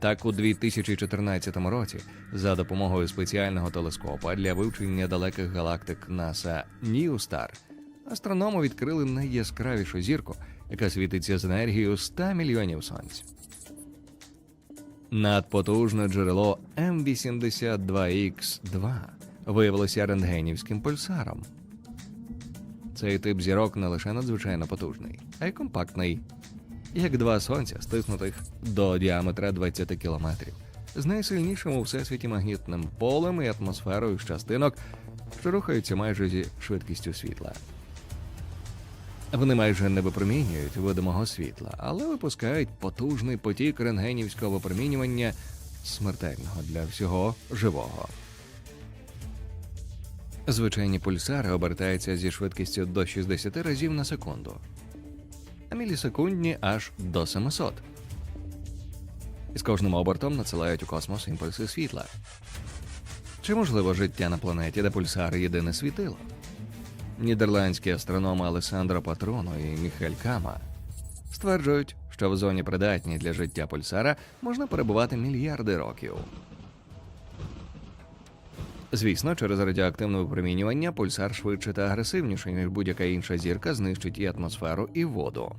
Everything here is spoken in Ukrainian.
Так, у 2014 році, за допомогою спеціального телескопа для вивчення далеких галактик НАСА NewStar, астрономи відкрили найяскравішу зірку, яка світиться з енергією 100 мільйонів сонць. Надпотужне джерело М82Х2 виявилося рентгенівським пульсаром. Цей тип зірок не лише надзвичайно потужний, а й компактний, як два сонця, стиснутих до діаметра 20 кілометрів, з найсильнішим у всесвіті магнітним полем і атмосферою з частинок, що рухаються майже зі швидкістю світла. Вони майже не випромінюють видимого світла, але випускають потужний потік рентгенівського випромінювання смертельного для всього живого. Звичайні пульсари обертаються зі швидкістю до 60 разів на секунду, а мілісекундні аж до 700. І з кожним обертом надсилають у космос імпульси світла. Чи можливо життя на планеті, де пульсари єдине світило? Нідерландські астрономи Алесандро Патроно і Міхель Кама стверджують, що в зоні придатній для життя пульсара можна перебувати мільярди років. Звісно, через радіоактивне випромінювання пульсар швидше та агресивніше, ніж будь-яка інша зірка, знищить і атмосферу, і воду.